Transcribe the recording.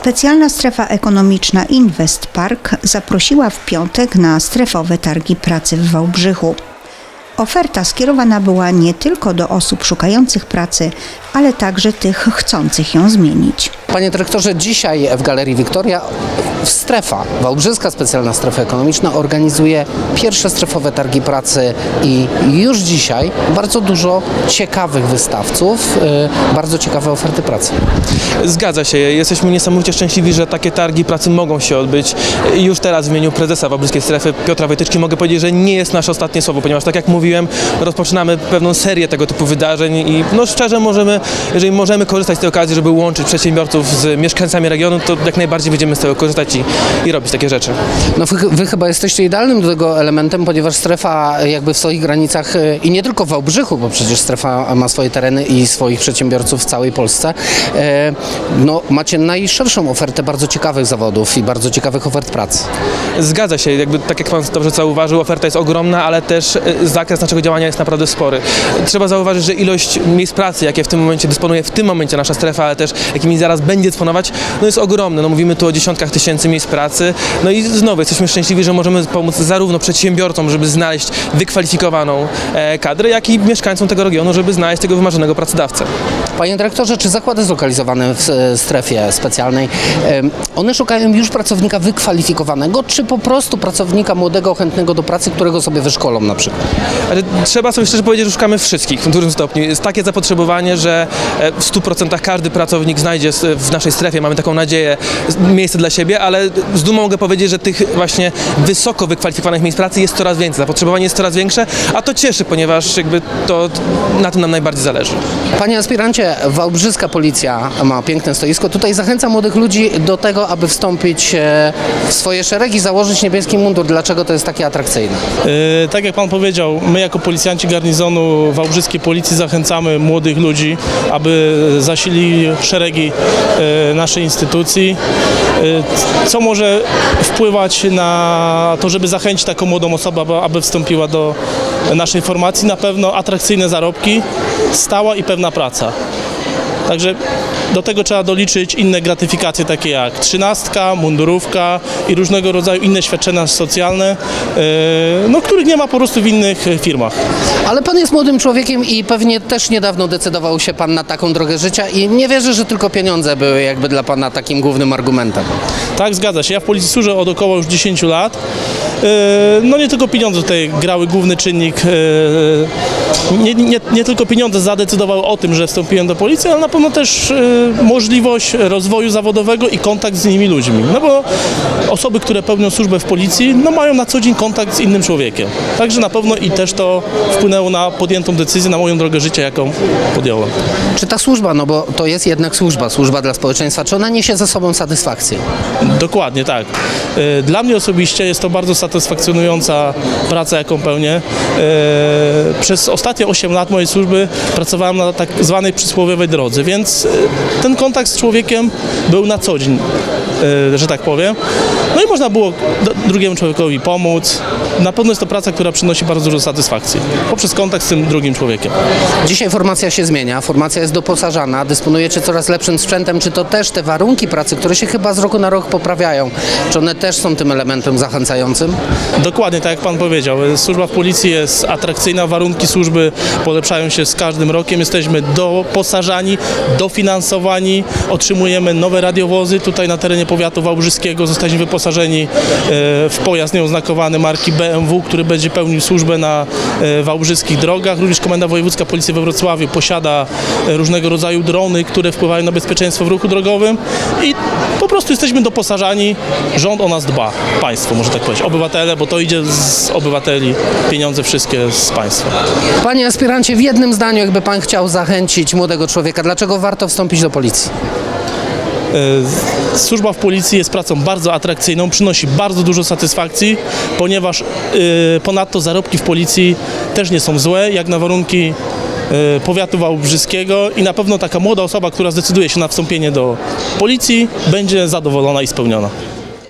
Specjalna strefa ekonomiczna Invest Park zaprosiła w piątek na strefowe targi pracy w Wałbrzychu. Oferta skierowana była nie tylko do osób szukających pracy, ale także tych chcących ją zmienić. Panie dyrektorze, dzisiaj w Galerii Wiktoria strefa, Wałbrzyska Specjalna Strefa Ekonomiczna organizuje pierwsze strefowe targi pracy i już dzisiaj bardzo dużo ciekawych wystawców, y, bardzo ciekawe oferty pracy. Zgadza się. Jesteśmy niesamowicie szczęśliwi, że takie targi pracy mogą się odbyć. Już teraz w imieniu prezesa Wałbrzyskiej Strefy Piotra Wojtyczki mogę powiedzieć, że nie jest nasze ostatnie słowo, ponieważ tak jak mówiłem, rozpoczynamy pewną serię tego typu wydarzeń i no szczerze możemy, jeżeli możemy korzystać z tej okazji, żeby łączyć przedsiębiorców z mieszkańcami regionu, to jak najbardziej będziemy z tego korzystać i, i robić takie rzeczy. No wy, wy chyba jesteście idealnym do tego elementem, ponieważ strefa jakby w swoich granicach y, i nie tylko w Wałbrzychu, bo przecież strefa ma swoje tereny i swoich przedsiębiorców w całej Polsce, e, no macie najszerszą ofertę bardzo ciekawych zawodów i bardzo ciekawych ofert pracy. Zgadza się, jakby tak jak Pan dobrze zauważył, oferta jest ogromna, ale też e, zakres naszego działania jest naprawdę spory. Trzeba zauważyć, że ilość miejsc pracy, jakie w tym momencie dysponuje, w tym momencie nasza strefa, ale też jakimi zaraz będzie dysponować, no jest ogromne. No mówimy tu o dziesiątkach tysięcy miejsc pracy. No i znowu jesteśmy szczęśliwi, że możemy pomóc zarówno przedsiębiorcom, żeby znaleźć wykwalifikowaną e, kadrę, jak i mieszkańcom tego regionu, żeby znaleźć tego wymarzonego pracodawcę. Panie dyrektorze, czy zakłady zlokalizowane w e, strefie specjalnej, one szukają już pracownika wykwalifikowanego, czy po prostu pracownika młodego, chętnego do pracy, którego sobie wyszkolą na przykład? Ale trzeba sobie szczerze powiedzieć, że szukamy wszystkich w dużym stopniu. Jest takie zapotrzebowanie, że e, w 100% każdy pracownik znajdzie w naszej strefie, mamy taką nadzieję, miejsce dla siebie, ale z dumą mogę powiedzieć, że tych właśnie wysoko wykwalifikowanych miejsc pracy jest coraz więcej. Zapotrzebowanie jest coraz większe, a to cieszy, ponieważ jakby to na tym nam najbardziej zależy. Panie aspirancie, Wałbrzyska Policja ma piękne stoisko. Tutaj zachęca młodych ludzi do tego, aby wstąpić e, w swoje szeregi, założyć niebieski mundur. Dlaczego to jest takie atrakcyjne? E, Tak jak Pan powiedział, my jako policjanci garnizonu Wałbrzyskiej Policji zachęcamy młodych ludzi, aby zasilili szeregi naszej instytucji, e, co może wpływać na to, żeby zachęcić taką młodą osobę, aby wstąpiła do naszej formacji. Na pewno atrakcyjne zarobki, stała i pewna praca. Także do tego trzeba doliczyć inne gratyfikacje, takie jak trzynastka, mundurówka i różnego rodzaju inne świadczenia socjalne, e, no, których nie ma po prostu w innych e, firmach. Ale Pan jest młodym człowiekiem i pewnie też niedawno decydował się Pan na taką drogę życia i nie wierzę, że tylko pieniądze były jakby dla Pana takim głównym argumentem. Tak, zgadza się. Ja w policji służę od około już 10 lat. E, No nie tylko pieniądze tutaj grały główny czynnik. Nie, nie, nie tylko pieniądze zadecydowały o tym, że wstąpiłem do policji, ale na pewno też e, możliwość rozwoju zawodowego i kontakt z innymi ludźmi. No bo osoby, które pełnią służbę w policji, no mają na co dzień kontakt z innym człowiekiem. Także na pewno i też to wpłynęło na podjętą decyzję, na moją drogę życia, jaką podjąłem. Czy ta służba, no bo to jest jednak służba, służba dla społeczeństwa, czy ona niesie ze sobą satysfakcję? Dokładnie tak. E, Dla mnie osobiście jest to bardzo satysfakcjonująca praca, jaką pełnię. E, Przez ostatnie 8 lat mojej służby pracowałem na tak zwanej przysłowiowej drodze, więc e, ten kontakt z człowiekiem był na co dzień, e, że tak powiem. No i można było drugiemu człowiekowi pomóc. Na pewno jest to praca, która przynosi bardzo dużo satysfakcji poprzez kontakt z tym drugim człowiekiem. Dzisiaj formacja się zmienia, formacja jest doposażana, dysponujecie coraz lepszym sprzętem. Czy to też te warunki pracy, które się chyba z roku na rok poprawiają, czy one też są tym elementem zachęcającym? Dokładnie tak jak Pan powiedział. Służba w policji jest atrakcyjna, warunki służby polepszają się z każdym rokiem. Jesteśmy doposażani, dofinansowani, otrzymujemy nowe radiowozy. Tutaj na terenie powiatu wałbrzyskiego zostaliśmy wyposażeni e, w pojazd nieoznakowany marki BMW, który będzie pełnił służbę na e, wałbrzyskich drogach. Również Komenda Wojewódzka Policji we Wrocławiu posiada e, różnego rodzaju drony, które wpływają na bezpieczeństwo w ruchu drogowym i po prostu jesteśmy doposażani, rząd o nas dba, państwo może tak powiedzieć, obywatele, bo to idzie z obywateli, pieniądze wszystkie z państwa. Panie aspirancie, w jednym zdaniu, jakby Pan chciał zachęcić młodego człowieka, dlaczego warto wstąpić do policji? E, Służba w policji jest pracą bardzo atrakcyjną, przynosi bardzo dużo satysfakcji, ponieważ e, ponadto zarobki w policji też nie są złe, jak na warunki e, powiatu wałbrzyskiego i na pewno taka młoda osoba, która zdecyduje się na wstąpienie do policji, będzie zadowolona i spełniona.